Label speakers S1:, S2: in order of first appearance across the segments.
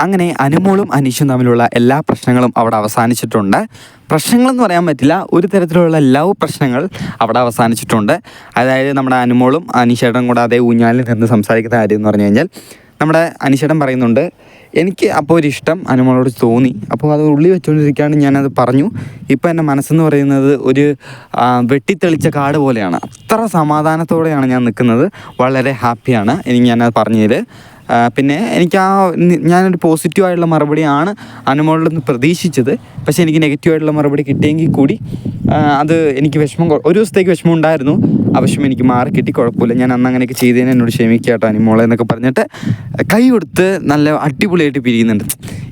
S1: അങ്ങനെ അനുമോളും അനീഷും തമ്മിലുള്ള എല്ലാ പ്രശ്നങ്ങളും അവിടെ അവസാനിച്ചിട്ടുണ്ട്. പ്രശ്നങ്ങളെന്ന് പറയാൻ പറ്റില്ല ഒരു തരത്തിലുള്ള ലവ് പ്രശ്നങ്ങൾ അവിടെ അവസാനിച്ചിട്ടുണ്ട്. അതായത് നമ്മുടെ അനുമോളും അനീഷേട്ടനും കൂടെ അതേ ഊഞ്ഞാലിൽ നിന്ന് സംസാരിക്കുന്ന കാര്യം എന്ന് പറഞ്ഞു കഴിഞ്ഞാൽ നമ്മുടെ അനീഷേട്ടൻ പറയുന്നുണ്ട് എനിക്ക് അപ്പോൾ ഒരു ഇഷ്ടം അനുമോളോട് തോന്നി. അപ്പോൾ അത് ഉള്ളി വെച്ചുകൊണ്ടിരിക്കുകയാണ് ഞാനത് പറഞ്ഞു. ഇപ്പോൾ എന്റെ മനസ്സെന്ന് പറയുന്നത് ഒരു വെട്ടിത്തെളിച്ച കാട് പോലെയാണ്. അത്ര സമാധാനത്തോടെയാണ് ഞാൻ നിൽക്കുന്നത്. വളരെ ഹാപ്പിയാണ്. എനിക്ക് ഞാനത് പറഞ്ഞതിൽ പിന്നെ എനിക്ക് ആ ഞാനൊരു പോസിറ്റീവായിട്ടുള്ള മറുപടിയാണ് അനുമോളിൽ നിന്ന് പ്രതീക്ഷിച്ചത്. പക്ഷേ എനിക്ക് നെഗറ്റീവായിട്ടുള്ള മറുപടി കിട്ടിയെങ്കിൽ കൂടി അത് എനിക്ക് വിഷമം ഒരു ദിവസത്തേക്ക് വിഷമം ഉണ്ടായിരുന്നു. ആ വിഷമം എനിക്ക് മാറി കിട്ടി കുഴപ്പമില്ല. ഞാൻ അന്ന് അങ്ങനെയൊക്കെ ചെയ്തതിന് എന്നോട് ക്ഷമിക്കാട്ടോ കേട്ടോ അനുമോളെ എന്നൊക്കെ പറഞ്ഞിട്ട് കൈ കൊടുത്ത് നല്ല അടിപൊളിയായിട്ട് പിരിയുന്നുണ്ട്.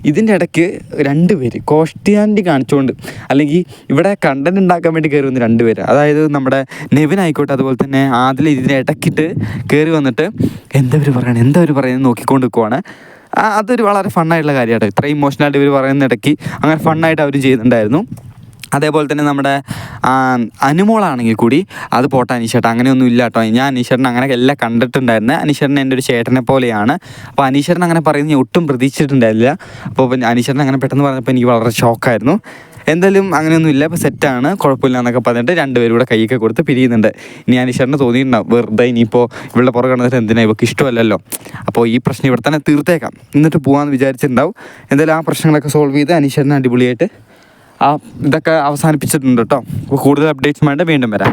S1: ഇതിന്റെ ഇടയ്ക്ക് രണ്ട് പേര് കോഷ്ടിയാന്റി കാണിച്ചുകൊണ്ട് അല്ലെങ്കിൽ ഇവിടെ കണ്ടന്റ് ഉണ്ടാക്കാൻ വേണ്ടി കയറി വന്ന് രണ്ട് പേര്. അതായത് നമ്മുടെ നെവിൻ ആയിക്കോട്ടെ അതുപോലെ തന്നെ ആദിൽ ഇതിന്റെ ഇടയ്ക്കിട്ട് കയറി വന്നിട്ട് എന്താ പറയണം? പറയണത് എന്താ ഇവർ പറയുന്നത് നോക്കിക്കൊണ്ട് നിൽക്കുവാണ് അതൊരു വളരെ ഫണ്ണായിട്ടുള്ള കാര്യമാണ് ഇത്ര ഇമോഷണലായിട്ട് ഇവർ പറയുന്ന ഇടയ്ക്ക് അങ്ങനെ ഫണ്ണായിട്ട് അവർ ചെയ്യുന്നുണ്ടായിരുന്നു. അതേപോലെ തന്നെ നമ്മുടെ അനുമോളാണെങ്കിൽ കൂടി അത് പോട്ടെ അനീഷേട്ടൻ അങ്ങനെയൊന്നും ഇല്ല കേട്ടോ. ഞാൻ അനീഷേട്ടൻ അങ്ങനെ എല്ലാം കണ്ടിട്ടുണ്ടായിരുന്നു. അനീഷേട്ടൻ എന്റെ ഒരു ചേട്ടനെ പോലെയാണ്. അപ്പോൾ അനീഷേട്ടൻ അങ്ങനെ പറയുന്നത് ഞാൻ ഒട്ടും പ്രതീക്ഷിച്ചിട്ടുണ്ടായില്ല അപ്പോൾ അനീഷേട്ടൻ അങ്ങനെ പെട്ടെന്ന് പറഞ്ഞപ്പോൾ എനിക്ക് വളരെ ഷോക്കായിരുന്നു. എന്തായാലും അങ്ങനെയൊന്നും ഇല്ല. ഇപ്പോൾ സെറ്റാണ്. കുഴപ്പമില്ല എന്നൊക്കെ പറഞ്ഞിട്ട് രണ്ടുപേരും കൂടെ കൈയൊക്കെ കൊടുത്ത് പിരിയുന്നുണ്ട്. ഇനി അനീഷേട്ടന് തോന്നിയിട്ടുണ്ടാവും. വെറുതെ ഇനിയിപ്പോൾ ഇവളുടെ പുറകെ കിടന്നിട്ട് എന്തിനാ ഇവൾക്ക് ഇഷ്ടമല്ലല്ലോ. അപ്പോൾ ഈ പ്രശ്നം ഇവിടെ തന്നെ തീർത്തേക്കാം. എന്നിട്ട് പോകാമെന്ന് വിചാരിച്ചിട്ടുണ്ടാവും. എന്തായാലും ആ പ്രശ്നങ്ങളൊക്കെ സോൾവ് ചെയ്ത് അനീഷേട്ടൻ അടിപൊളിയായിട്ട് ആ ഇതൊക്കെ അവസാനിപ്പിച്ചിട്ടുണ്ട് കേട്ടോ അപ്പോൾ കൂടുതൽ അപ്ഡേറ്റ്സുമായിട്ട് വീണ്ടും വരാം.